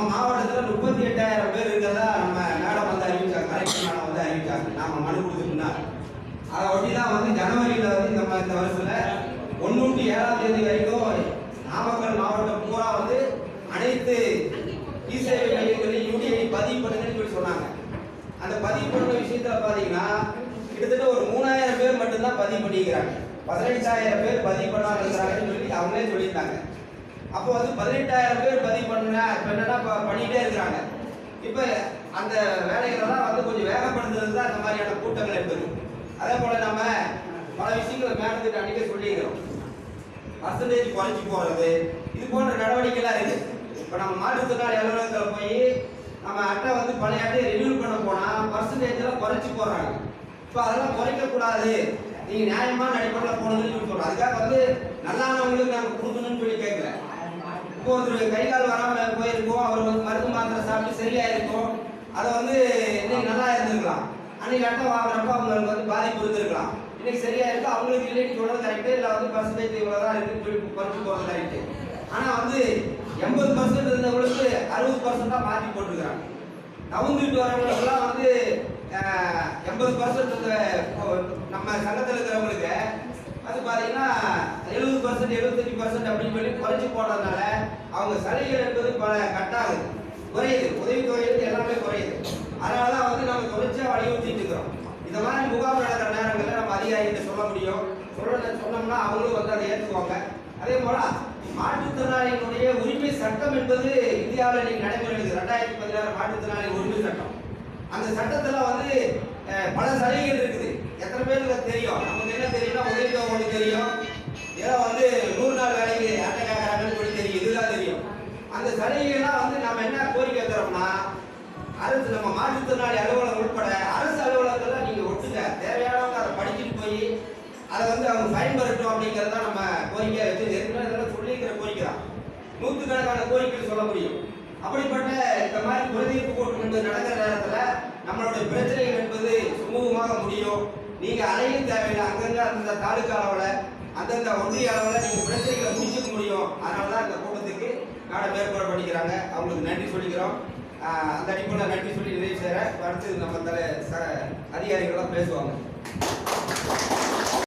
நம்ம மாவட்டத்தில் முப்பத்தி எட்டாயிரம் பேர் இருக்கிறதா நம்ம மேடம் வந்து அறிவிச்சாங்க கலெக்டர் மேடம் வந்து அறிவிச்சாங்க. நாம மனு கொடுத்துருந்தா அதை ஒட்டி தான் வந்து ஜனவரியில் வந்து நம்ம இந்த வருஷத்தில் ஒன்று ஏழாம் தேதி வரைக்கும் நாமக்கல் மாவட்டம் பூரா வந்து அனைத்து இசேவை சேவை மையங்களில் யூடிஐ பதிவு பண்ணுங்கன்னு சொல்லி சொன்னாங்க. அந்த பதிவு பண்ணுற விஷயத்தில் பார்த்தீங்கன்னா கிட்டத்தட்ட ஒரு மூணாயிரம் பேர் மட்டும்தான் பதிவு பண்ணிக்கிறாங்க. பதினெட்டாயிரம் பேர் பதிவு பண்ணாம சொல்லி அவங்களே சொல்லியிருந்தாங்க. அப்போ வந்து பதினெட்டாயிரம் பேர் பதிவு பண்ண இப்ப என்னன்னா இப்போ பண்ணிட்டே இருக்கிறாங்க. இப்போ அந்த வேலைகளெல்லாம் வந்து கொஞ்சம் வேகப்படுத்துறது தான் இந்த மாதிரியான கூட்டங்கள் என்பது. அதே போல் நம்ம பல விஷயங்களை மேடத்துக்கு அடிக்க சொல்லிக்கிறோம். பர்சன்டேஜ் குறைச்சி போகிறது இது போன்ற நடவடிக்கைலாம் இருக்குது இப்போ நம்ம மாற்றுத்திறனாளி அலுவலகத்தில் போய் நம்ம அட்டை வந்து பழைய அட்டையை ரினியூ பண்ண போனால் பர்சன்டேஜெல்லாம் குறைச்சி போடுறாங்க. இப்போ அதெல்லாம் குறைக்கக்கூடாது நீங்கள் நியாயமான அடிப்படையில் போனதுன்னு சொல்லி சொல்கிறோம் அதுக்காக வந்து நல்லானவங்களுக்கு நாங்கள் கொடுக்கணும்னு சொல்லி கேட்கல. இப்போ ஒருத்தர் கை கால் வராமல் போயிருக்கோம் அவர் வந்து மருந்து மாத்திரை சாப்பிட்டு சரியா இருக்கும் அதை வந்து இன்னைக்கு நல்லா இருக்கலாம். அன்னைக்கு நட்டம் வாங்குறப்ப அவங்களுக்கு வந்து பாதிப்பு இருந்திருக்கலாம். இன்னைக்கு சரியா இருக்கு? அவங்களுக்கு இல்லைன்னு சொல்றது கரெக்டு இல்லை வந்து பர்சன்டேஜ் இவ்வளவுதான் இருக்குன்னு சொல்லி குறைச்சு போறது கரெக்டு ஆனா வந்து எண்பது பர்சன்ட் இருந்தவங்களுக்கு அறுபது பர்சன்டா மாற்றி போட்டுருக்காங்க நவுந்துட்டு வரவங்களுக்குலாம் வந்து எண்பது பர்சன்ட் நம்ம சங்கத்தில் இருக்கிறவங்களுக்கு அது பார்த்தீங்கன்னா எழுபது பர்சன்ட் எழுபத்தஞ்சு பர்சன்ட் அப்படின்னு சொல்லி குறைச்சி போடுறதுனால அவங்க சலுகைகள் என்பது பல கட்டாகுது. குறையுது. உதவி வந்து எல்லாமே குறையுது. அதனால தான் வந்து நம்ம தொழிற்சி வலியுறுத்திட்டு இருக்கிறோம் இந்த மாதிரி முகாம் நடக்கிற நேரங்களில் நம்ம அதிகாரிகிட்ட சொல்ல முடியும் சொல்ல சொன்னோம்னா அவங்களும் வந்து அதை ஏற்றுக்குவாங்க அதே போல மாற்றுத்திறனாளிகளுடைய உரிமை சட்டம் என்பது இந்தியாவில் இன்னைக்கு நடைமுறையில் ரெண்டாயிரத்தி பதினாறு மாற்றுத்திறனாளி உரிமை சட்டம். அந்த சட்டத்தில் வந்து பல சலுகைகள் இருக்குது. எத்தனை பேருக்கு தெரியும்? நமக்கு என்ன தெரியும்னா உதவித்தொகை ஒன்று தெரியும். ஏதோ வந்து நூறு நாள் வேலைக்கு அட்டை கேட்கறாங்கன்னு சொல்லி தெரியும். இதுதான் தெரியும். அந்த சலுகைகள்லாம் வந்து நம்ம என்ன கோரிக்கை வைக்கிறோம்னா அரசு நம்ம மாற்றுத்திறனாளி அலுவலகம் உட்பட அரசு அலுவலகத்துல நீங்க ஒட்டுங்க தேவையானவங்க அதை படிச்சுட்டு போய் அதை வந்து அப்படிங்கிறத நம்ம கோரிக்கையை வச்சு ஏற்கனவே இதெல்லாம் சொல்லியிருக்கிற கோரிக்கை தான். நூற்றுக்கணக்கான கோரிக்கைகள் சொல்ல முடியும். அப்படிப்பட்ட இந்த மாதிரி குறைதீர்ப்பு கூட்டம் என்பது நடக்கிற நேரத்தில் நம்மளுடைய பிரச்சனைகள் என்பது சுமூகமாக முடியும். நீங்கள் அலையும் தேவையில்லை. அங்கங்கே அந்தந்த தாலுக்கா அளவில் அந்தந்த ஒன்றிய அளவில் நீங்கள் பிரச்சனைகளை முடிச்சுக்க முடியும். அதனால தான் இந்த கூட்டத்துக்கு மேடம் மேற்கொள்ள பண்ணிக்கிறாங்க. அவங்களுக்கு நன்றி சொல்லிக்கிறோம். அந்த அடிப்படையில் நன்றி சொல்லி நிறைவு செய்கிற அடுத்து நம்ம தலை ச அதிகாரிகள்லாம் பேசுவாங்க.